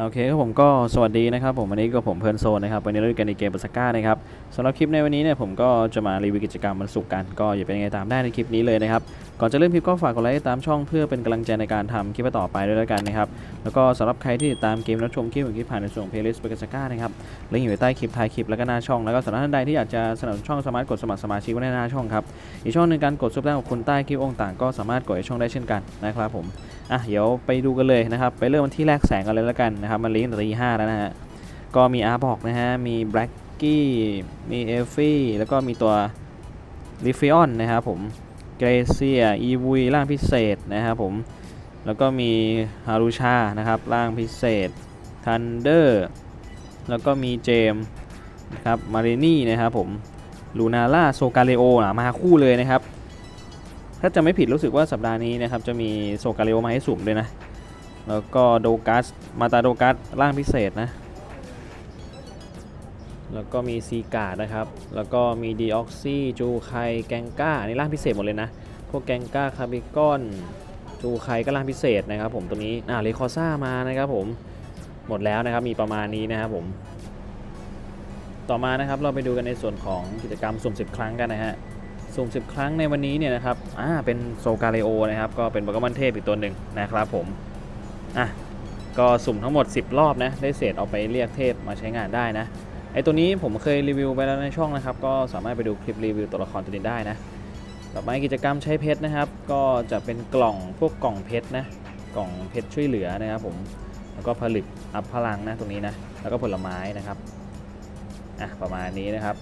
โอเคครับผมก็สวัสดีนะครับผมวันนี้ก็ผมเพลิร์นโซนนะครับวันนี้เราอยู่กันในเกมปัสก้านะครับสำหรับคลิปในวันนี้เนี่ยผมก็จะมารีวิวกิจกรรมวันศุกร์กันก็อย่าเป็นไงตามได้ในคลิปนี้เลยนะครับก่อนจะเริ่มคลิปก็ฝากกดไลค์ตามช่องเพื่อเป็นกำลังใจในการทำคลิปต่อไปด้วยแล้วกันนะครับแล้วก็สำหรับใครที่ติดตามเกมรับชมคลิปของคลิปผ่านในส่วนของเพลย์ลิสต์ปัสก้านะครับลิงก์อยู่ใต้คลิปท้ายคลิปแล้วก็หน้าช่องแล้วก็สำหรับท่านใดที่อยากจะสนับสนุนช่องสามารถกดสมัครสมาชิกไว้ในหน้าช่องครับอีกช่องหนึ่งการกดซุปเปอร์ของคุณใต้คลิปองค์ต่างก็สามารถกดช่องได้เช่นกันนะครับผมอะเดี๋ยวไปดูกันเลยนะครับไปเริ่มวันที่แรกแสงกันเลยแล้วกันนะครับมันลิงก์ตีห้าแล้วนะฮะก็มีอาร์บอกนะฮะมีแบล็กกี้มีเอฟฟี่แล้วก็มีตัวลิฟิออนนะครับผมเกรเซียอีวีร่างพิเศษนะครับผมแล้วก็มีฮารุชานะครับร่างพิเศษทันเดอร์แล้วก็มีเจมนะครับมารินี่นะครับผมลูนาร่าโซกาเลโอนะมาคู่เลยนะครับ ถ้าจะไม่ผิดรู้สึกว่าสัปดาห์นี้นะครับจะมีโซกาเลโอมาให้สุ่มด้วยนะ แล้วก็โดกัส มาตาโดกัส ร่างพิเศษนะ แล้วก็มีซีกาดนะครับ แล้วก็มีดีออกซี่จูไคแกงก้าอันนี่ร่างพิเศษหมดเลยนะ พวกแกงก้าคาบิกอนจูไคก็ร่างพิเศษนะครับผมตัวนี้อ่าเลคอซ่ามานะครับผม หมดแล้วนะครับ มีประมาณนี้นะครับผม ต่อมานะครับเราไปดูกันในส่วนของกิจกรรมสุ่ม 10 ครั้งกันนะฮะ สุ่ม 10 ครั้งในวันนี้เนี่ยนะครับ อ่า เป็นโซกาเลโอนะครับ ก็เป็นโปเกมอนเทพอีกตัวหนึ่งนะครับผม อะก็สุ่มทั้งหมด 10 รอบนะ ได้เศษเอาไปเรียกเทพมาใช้งานได้นะ ไอตัวนี้ผมเคยรีวิวไปแล้วในช่องนะครับ ก็สามารถไปดูคลิปรีวิวตัวละครตัวนี้ได้นะ ต่อไปกิจกรรมใช้เพชรนะครับ ก็จะเป็นกล่องพวกกล่องเพชรนะ กล่องเพชรช่วยเหลือนะครับผม แล้วก็ผลึกอัพพลังนะตรงนี้นะ แล้วก็ผลไม้นะครับ อะประมาณนี้นะครับ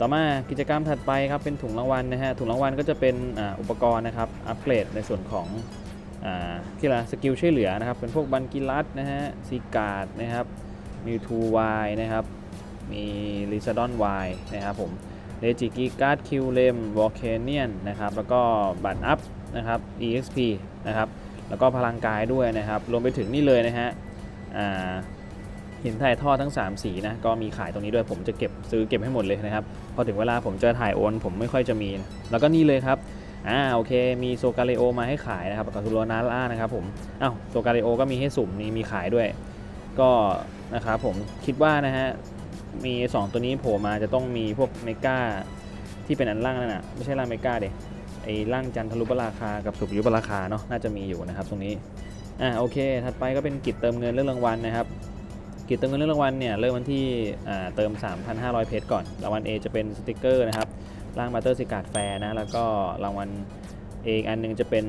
ต่อมากิจกรรมถัดไปครับเป็นถุงรางวัลนะฮะ ถุงรางวัลก็จะเป็นออุปกรณ์นะครับ อัปเกรดในส่วนของ อาที่ละสกิลช่วยเหลือนะครับ เป็นพวกบันกิลัสนะฮะซีกาดนะครับมิวทูวายนะครับ มีลิซาดอนวายนะครับผมเลจิกิการ์ดคิวเลมวอลเคนเนียนนะครับ แล้วก็บัตรอัพนะครับ EXP นะครับ แล้วก็พลังกายด้วยนะครับ รวมไปถึงนี่เลยนะฮะหินถ่ายทอดทั้ง 3 สีนะ ก็มีขายตรงนี้ด้วย ผมจะเก็บซื้อเก็บให้หมดเลยนะครับ พอถึงเวลาผมจะถ่ายโอน ผมไม่ค่อยจะมีนะแล้วก็นี่เลยครับ อ่าโอเค มีโซกาเลโอมาให้ขายนะครับกับทูโรนาล่านะครับผมอ้าวโซกาเลโอก็มีให้สุ่มนี่มีขายด้วย ก็นะครับผมคิดว่านะฮะมี 2 ตัวนี้โผล่มาจะต้องมีพวกเมกาที่เป็นอันล่างนั่นน่ะไม่ใช่ล่างเมกาเด็ไอ้ล่างจันทรุปราคากับสุรยุปราคาเนาะน่าจะมีอยู่นะครับตรงนี้อ่าโอเค ถัดไปก็เป็นกิจเติมเงินเรื่องรางวัลนะครับกิจเติมเงินเรื่องรางวัลเนี่ยเริ่มวันที่อ่าเติม 3,500 เพชรก่อนรางวัล A จะเป็นสติกเกอร์นะครับ ร่างมาเตอร์สิการ์ดแฟร์นะ แล้วก็รางวัล A อีกอันหนึงจะเป็น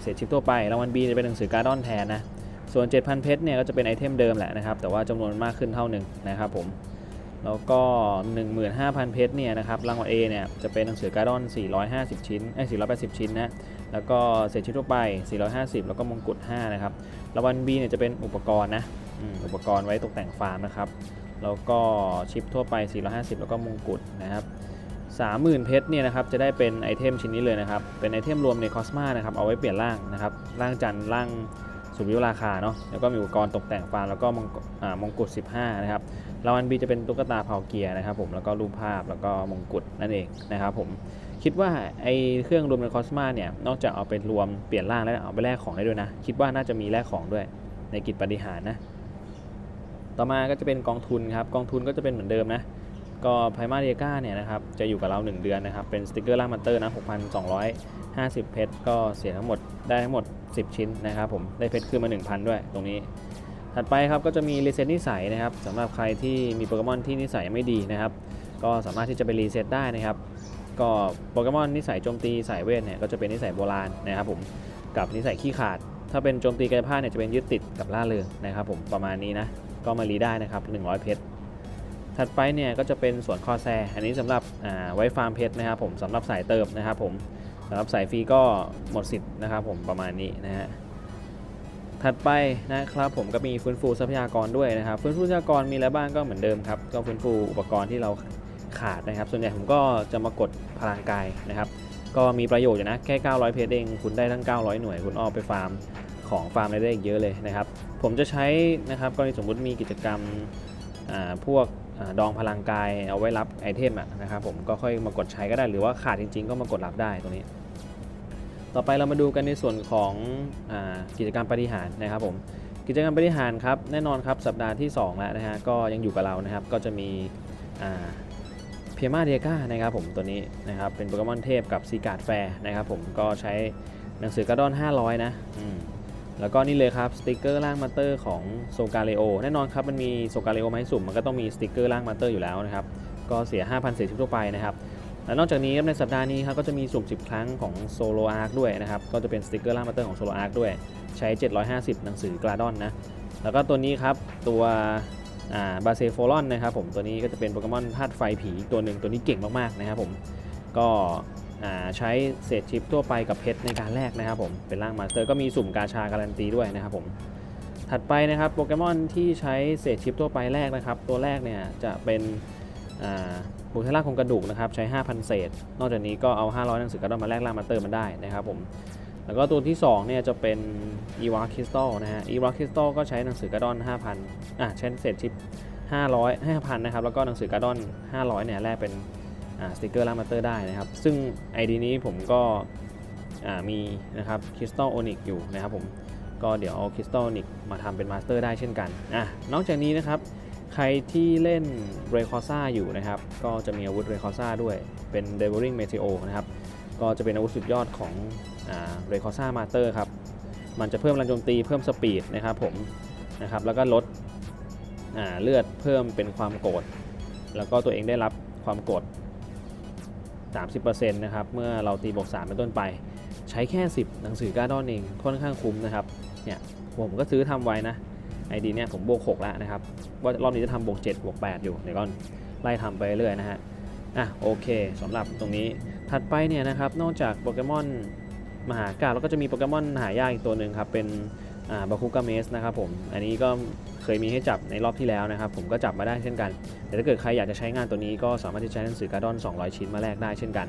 เศษชิปทั่วไป รางวัล B จะเป็นหนังสือการ์ดอนแทนนะ ส่วน 7,000 เพชรเนี่ยก็จะเป็นไอเทมเดิมแหละนะครับ แต่ว่าจำนวนมากขึ้นเท่าหนึ่งนะครับผม แล้วก็ 15,000 เพชรเนี่ยนะครับ รางวัล A เนี่ยจะเป็นหนังสือการ์ดอน 450 ชิ้นไอ้ย480 ชิ้นนะ แล้วก็เศษชิ้นทั่วไป 450 แล้วก็มงกุฎ 5 นะครับ รางวัล B เนี่ยจะเป็นอุปกรณ์นะ อุปกรณ์ไว้ตกแต่งฟาร์มนะครับ แล้วก็ชิปทั่วไป 450 แล้วก็มงกุฎนะครับ 30,000 เพชรเนี่ยนะครับจะได้เป็นไอเทมชิ้นนี้เลยนะครับ เป็นไอเทมรวมในคอสมานะครับเอาไว้เปลี่ยนร่างนะครับร่างจันทร์ร่างสุริยุราคาเนาะแล้วก็มีอุปกรณ์ตกแต่งฟาร์มแล้วก็มงกุฎอ่ามงกุฎ15 นะครับรางวัล B จะเป็นตุ๊กตาเผาเกียร์นะครับผมแล้วก็รูปภาพแล้วก็มงกุฎนั่นเองนะครับผมคิดว่าไอเครื่องรวมในคอสมาเนี่ยนอกจากเอาไปรวมเปลี่ยนร่างแล้วเอาไปแลกของได้ด้วยนะ คิดว่าน่าจะมีแลกของด้วยในกิจปฏิหารนะต่อมาก็จะเป็นกองทุนครับกองทุนก็จะเป็นเหมือนเดิมนะ ก็ไพมาเดียก้าเนี่ยนะครับจะอยู่กับเรา 1 เดือนนะครับ เป็นสติกเกอร์ล่ามันเตอร์นะ 6,250 เพชร ก็เสียทั้งหมดได้ทั้งหมด 10 ชิ้นนะครับผมได้เพชรขึ้นมา 1,000 ด้วยตรงนี้ ถัดไปครับก็จะมีรีเซ็ตนิสัยนะครับสำหรับใครที่มีโปเกมอนที่นิสัยไม่ดีนะครับ ก็สามารถที่จะไปรีเซ็ตได้นะครับ ก็โปเกมอนนิสัยโจมตีสายเวทเนี่ยก็จะเป็นนิสัยโบราณนะครับผมกับนิสัยขี้ขาด ถ้าเป็นโจมตีกายภาพเนี่ยจะเป็นยึดติดกับล่าเริงนะครับผมประมาณนี้นะก็มารีได้นะครับ 100 เพชร ถัดไปเนี่ยก็จะเป็นส่วนคอแซ อันนี้สำหรับไว้ฟาร์มเพชรนะครับผมสำหรับสายเติมนะครับผมสำหรับสายฟรีก็หมดสิทธิ์นะครับผมประมาณนี้นะฮะถัดไปนะครับผมก็มีฟื้นฟูทรัพยากรด้วยนะครับฟื้นฟูทรัพยากรมีแล้วบ้างก็เหมือนเดิมครับก็ฟื้นฟูอุปกรณ์ที่เราขาดนะครับ ส่วนใหญ่ผมก็จะมากดพลังกายนะครับ ก็มีประโยชน์นะแค่ 900 เพชรเองคุณได้ทั้ง 900 หน่วยคุณออกไปฟาร์มของฟาร์มได้อีกเยอะเลยนะครับ ผมจะใช้นะครับกรณีสมมุติมีกิจกรรมพวก ดองพลังกายเอาไว้รับไอเทมนะครับผมก็ค่อยมากดใช้ก็ได้หรือว่าขาดจริง ๆ ก็มากดรับได้ตรงนี้ ต่อไปเรามาดูกันในส่วนของอกิจกรรมปฏิหารนะครับผมกิจกรรมบริหารครับแน่นอนครับสัปดาห์ที่ 2 แล้วนะฮะก็ยังอยู่กับเรานะครับก็จะมีเพียมาเดียก้านะครับผมตัวนี้นะครับเป็นโปเกมอนเทพกับซีการ์ดแฟร์นะครับผมก็ใช้หนังสือกระดอน 500 นะอืม แล้วก็นี่เลยครับสติกเกอร์ล่างมาเตอร์ของโซกาเลโอแน่นอนครับมันมีโซกาเลโอมาให้สุ่มมันก็ต้องมีสติกเกอร์ล่างมาเตอร์อยู่แล้วนะครับก็เสีย 5,000เสียชิปทั่วไปนะครับและนอกจากนี้ในสัปดาห์นี้ครับก็จะมีสุ่ม 10 ครั้งของโซโลอาร์คด้วยนะครับก็จะเป็นสติกเกอร์ล่างมาเตอร์ของโซโลอาร์คด้วยใช้ 750 หนังสือกราดอนนะแล้วก็ตัวนี้ครับตัวบาเซโฟลอนนะครับผมตัวนี้ก็จะเป็นโปเกมอนธาตุไฟผีตัวหนึ่งตัวนี้เก่งมากๆนะครับผมก็ ใช้เศษชิปทั่วไปกับเพชรในการแลกนะครับผมเป็นร่างมาสเตอร์ก็มีสุ่มกาชาการันตีด้วยนะครับผมถัดไปนะครับโปเกมอนที่ใช้เศษชิปทั่วไปแรกนะครับ ตัวแรกเนี่ยจะเป็นบุคเทล่าโครงกระดูกนะครับใช้ 5,000 เศษ นอกจากนี้ก็เอา 500 หนังสือกระดอนมาแลกล่างมาเตอร์มันได้นะครับผมแล้วก็ตัวที่2เนี่ยจะเป็น e w a c r y s t a l นะฮะ e w a c r y s t a l ก็ใช้หนังสือกระดอน 5,000อะใช้เศษชิป500 5,000 นะครับ แล้วก็หนังสือกระดอน 500 เนี่ยแลกเป็น สติกเกอร์ล่ามาเตอร์ได้นะครับ ซึ่ง ID นี้ผมก็มีนะครับ Crystal Onyx อยู่นะครับผมก็เดี๋ยวเอา Crystal Onyx มาทำเป็นมาสเตอร์ได้เช่นกันอะนอกจากนี้นะครับ ใครที่เล่นเรคอซ่าอยู่นะครับ ก็จะมีอาวุธเรคอซ่าด้วยเป็น Devouring Meteo นะครับ ก็จะเป็นอาวุธสุดยอดของเรคอซ่ามาสเตอร์ครับ มันจะเพิ่มแรงโจมตีเพิ่มสปีดนะครับผมนะครับแล้วก็ลดเลือดเพิ่มเป็นความโกรธแล้วก็ตัวเองได้รับความโกรธ 30%นะครับ เมื่อเราตีบวก3เป็นต้นไป ใช้แค่ 10 หนังสือการ์ดอนเองค่อนข้างคุ้มนะครับ เนี่ยผมก็ซื้อทำไว้นะไอดีเนี่ยผมบวก6แล้วนะครับ ว่ารอบนี้จะทำบวก7บวก8อยู่เดี๋ยวก่อนไล่ทำไปเรื่อยนะฮะ อะโอเคสำหรับตรงนี้ถัดไปเนี่ยนะครับนอกจากโปเกมอนมหากาแล้วก็จะมีโปเกมอนหายากอีกตัวหนึ่งครับ เป็นอ่าบาคุกาเมสนะครับผม อันนี้ก็ เคยมีให้จับในรอบที่แล้วนะครับ ผมก็จับมาได้เช่นกัน แต่ถ้าเกิดใครอยากจะใช้งานตัวนี้ก็สามารถที่จะใช้หนังสือการ์ดอน 200 ชิ้นมาแลกได้เช่นกัน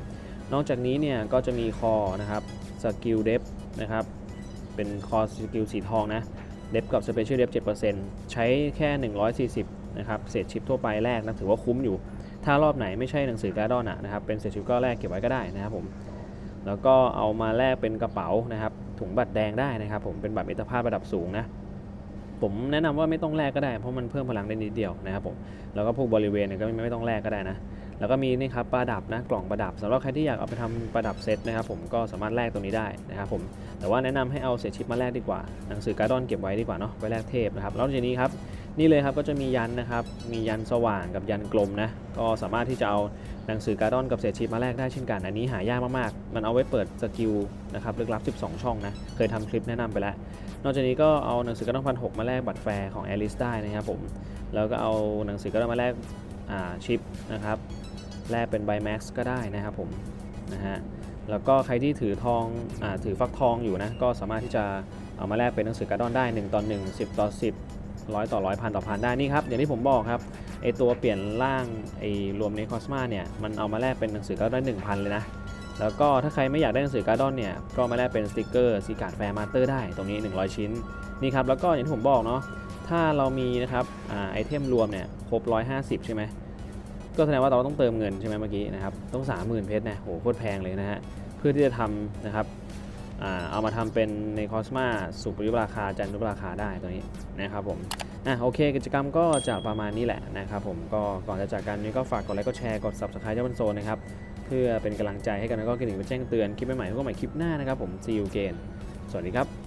นอกจากนี้เนี่ยก็จะมีคอนะครับสกิลเดฟนะครับเป็นคอสกิลสีทองนะเดฟกับ Special Def 7%ใช้แค่ 140นะครับเศษชิปทั่วไปแรกนะถือว่าคุ้มอยู่ ถ้ารอบไหนไม่ใช่หนังสือการ์ดอนอะนะครับเป็นเศษชิปก็แรกเก็บไว้ก็ได้นะครับผมแล้วก็เอามาแลกเป็นกระเป๋านะครับถุงบัตรแดงได้นะครับผมเป็นบัตรมิตรภาพระดับสูงนะ ผมแนะนำว่าไม่ต้องแลกก็ได้ เพราะมันเพิ่มพลังได้นิดเดียวนะครับผมแล้วก็พวกบริเวณเนี่ยก็ไม่ต้องแลกก็ได้นะแล้วก็มีนี่ครับประดับนะกล่องประดับสำหรับใครที่อยากเอาไปทำประดับเซตนะครับผมก็สามารถแลกตรงนี้ได้นะครับผมแต่ว่าแนะนำให้เอาเศษชิปมาแลกดีกว่าหนังสือการ์ดอนเก็บไว้ดีกว่าเนาะไว้แลกเทพนะครับแล้วทีนี้ครับนี่เลยครับก็จะมียันนะครับมียันสว่างกับยันกลมนะก็สามารถที่จะเอาหนังสือการ์ดอนกับเศษชิปมาแลกได้เช่นกัน อันนี้หายากมากๆ มันเอาไว้เปิดสกิลนะครับลึกลับ 12 ช่องนะเคยทำคลิปแนะนำไปแล้ว นอกจากนี้ก็เอาหนังสือกร์ดอนพันหมาแลกบัตรแฟร์ของแอลิสได้นะครับผม แล้วก็เอาหนังสือกร์ดอนมาแลกชิปนะครับแลกเป็นไบแม็กซ์ก็ได้นะครับผมนะฮะแล้วก็ใครที่ถือทองอถือฟักทองอยู่นะก็สามารถที่จะเอามาแลกเป็นหนังสือกร์ดอนได้ 1ต่อ1 10 ต่อ 10ร้อยต่อร้อยพันต่อพันได้นี่ครับอย่างที่ผมบอกครับไอตัวเปลี่ยนร่างไอรวมในคอสมาเนี่ยมันเอามาแลกเป็นหนังสือกร์ดอน1,000เลยนะ แล้วก็ถ้าใครไม่อยากได้หนังสือการ์ดอนเนี่ย ก็มาแลกเป็นสติกเกอร์ซีการ์ดแฟร์มาสเตอร์ได้ตรงนี้ 100 ชิ้นนี่ครับแล้วก็อย่างที่ผมบอกเนาะถ้าเรามีนะครับอ่าไอเทมรวมเนี่ยครบ 150 ใช่ไหมก็แสดงว่าเราต้องเติมเงินใช่ไหมเมื่อกี้นะครับต้อง 30,000 เพชรนะโหโคตรแพงเลยนะฮะเพื่อที่จะทำนะครับอ่าเอามาทำเป็นในคอสมาสุปยุปราคาจันทุปราคาได้ตัวนี้นะครับผมอะโอเคกิจกรรมก็จะประมาณนี้แหละนะครับผมก็ก่อนจะจากกันนี้ก็ฝากกดไลค์กดแชร์กด subscribe เจ้าบันโซนนะครับ เพื่อเป็นกำลังใจให้กันแล้วก็กระดิ่งไปแจ้งเตือนคลิปใหม่ๆทุกคนใหม่คลิปหน้านะครับผม see you again สวัสดีครับ